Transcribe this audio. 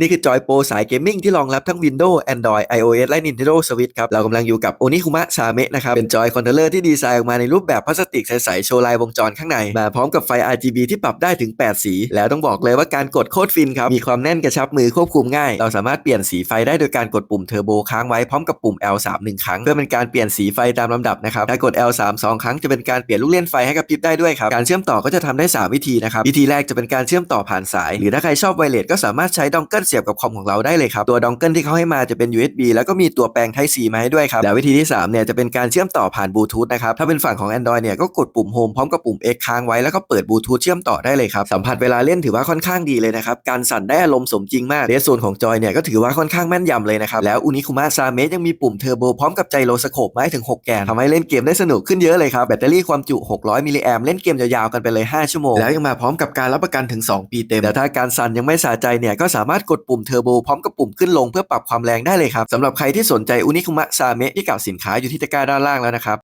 นี่คือจอยโปรสายเกมมิ่งที่รองรับทั้ง Windows Android iOS และ Nintendo Switch ครับ เรากำลังอยู่กับ Onikuма Same นะครับ เป็นจอยคอนโทรลเลอร์ที่ดีไซน์ออกมาในรูปแบบพลาสติกใส ๆ โชว์ลายวงจรข้างใน มาพร้อมกับไฟ RGB ที่ปรับได้ถึง 8 สี แล้วต้องบอกเลยว่าการกดโคตรฟินครับ มีความแน่นกระชับมือควบคุมง่าย เราสามารถเปลี่ยนสีไฟได้โดยการกดปุ่มเทอร์โบค้างไว้พร้อมกับปุ่ม L3 หนึ่งครั้งเพื่อเป็นการเปลี่ยนสีไฟตามลำดับนะครับถ้ากด L3 สองครั้งจะเป็นการเปลี่ยนลูกเล่นไฟให้กับพริบได้ด้วยครับการเชื่อมต่อก็จะทำได้สามวิธีนะครับวิธีแรกจะเป็นการเชื่อมต่อผ่านสาย หรือถ้าใครชอบไวเลสก็สามารถใช้ดองเกิลเสียบกับคอมของเราได้เลยครับ ตัวดองเกิลที่เขาให้มาจะเป็น USB แล้วก็มีตัวแปลง Type C มาให้ด้วยครับแล้ววิธีที่3เนี่ยจะเป็นการเชื่อมต่อผ่านบลูทูธนะครับถ้าเป็นฝั่งของ Android เนี่ยก็กดปุ่ม Home พร้อมกับปุ่ม X ค้างไว้แล้วก็เปิดบลูทูธเชื่อมต่อได้เลยครับสัมผัสเวลาเล่นถือว่าค่อนข้างดีเลยนะครับการสั่นได้อารมณ์สมจริงมากเรสโซนของจอยเนี่ยก็ถือว่าค่อนข้างแม่นยำเลยนะครับแล้วอุนิคุมะซาเมยังมีปุ่มเทอร์โบพร้อมกับไจโรสโคปมาให้ถึง 6 แกนทำให้เล่นเกมได้สนุกขึ้นเยอะเลยครับแบตเตอรี่ความจุ 600 มิลลิแอมเล่นเกมยาวๆกันไปเลย 5 ชั่วโมง แล้วยังมาพร้อมกับการรับประกันถึง 2 ปีเต็มแต่ถ้าการสั่นยังไม่สะใจเนี่ยก็สามารถกดปุ่มเทอร์โบพร้อมกับปุ่มขึ้นลงเพื่อปรับความแรงได้เลยครับสำหรับใครที่สนใจอุนิคุมะซาเมะที่กล่าวสินค้าอยู่ที่ตะกร้าด้านล่างแล้วนะครับ